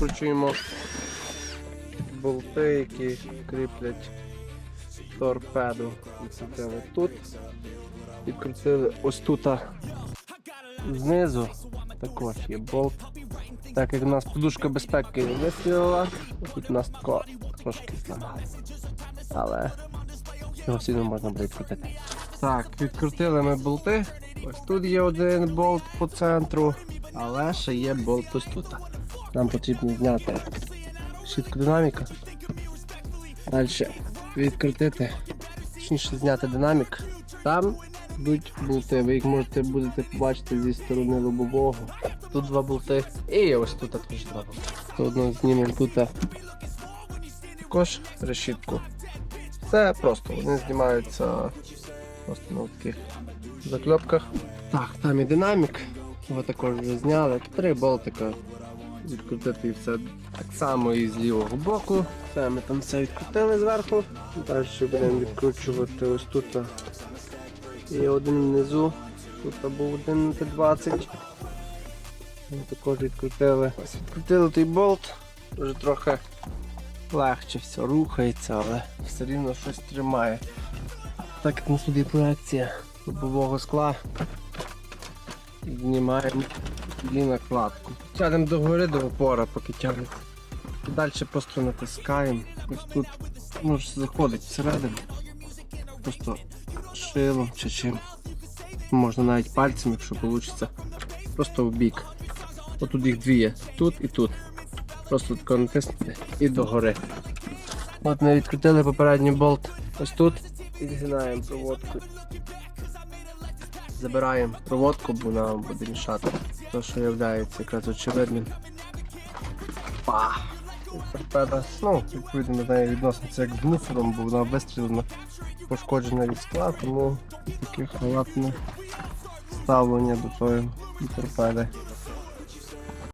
відкручуємо болти, які кріплять торпеду. Відкрутили тут. Відкрутили ось тут. Знизу також є болт. Так як у нас подушка безпеки не тут у нас тако трошки зламали. Але його одно можна буде відкрутити. Так, відкрутили ми болти. Ось тут є один болт по центру, але ще є болт ось тут. Нам потрібно зняти щітку динаміка. Далі відкрутити, точніше зняти динамік. Там йдуть болти, ви їх можете будете побачити зі сторони лобового. Тут два болти. І ось тут також два болти. Одно знімемо тут також решітку. Це просто, вони знімаються просто на таких закльопках. Так, там і динамік. Його також вже зняли. Три болтика. Відкрутити все так само і з лівого боку. Все, ми там все відкрутили зверху. Далі будемо відкручувати ось тут. І один внизу. Тут був один Т-20. Ми також відкрутили. Ось відкрутили той болт. Вже трохи легше все рухається, але все рівно щось тримає. Так як на є проекція лобового скла. Знімаємо її накладку. Тягнемо до гори до опора, поки тягнеться. Далі просто натискаємо. Ось тут може заходить всередину. Просто шилом чи чим. Можна навіть пальцем, якщо вийде. Просто в бік. Отут їх дві є. Тут і тут. Просто тако натиснути і догори. От ми відкрутили попередній болт ось тут і згинаємо проводку. Забираємо проводку, бо нам буде мішати. Те, що є якраз очевидним. Па! Торпеда, ну, відповідно до неї відноситься як з мусором, бо вона вистрілена, пошкоджена від скла, тому таке халатне ставлення до тої торпеди.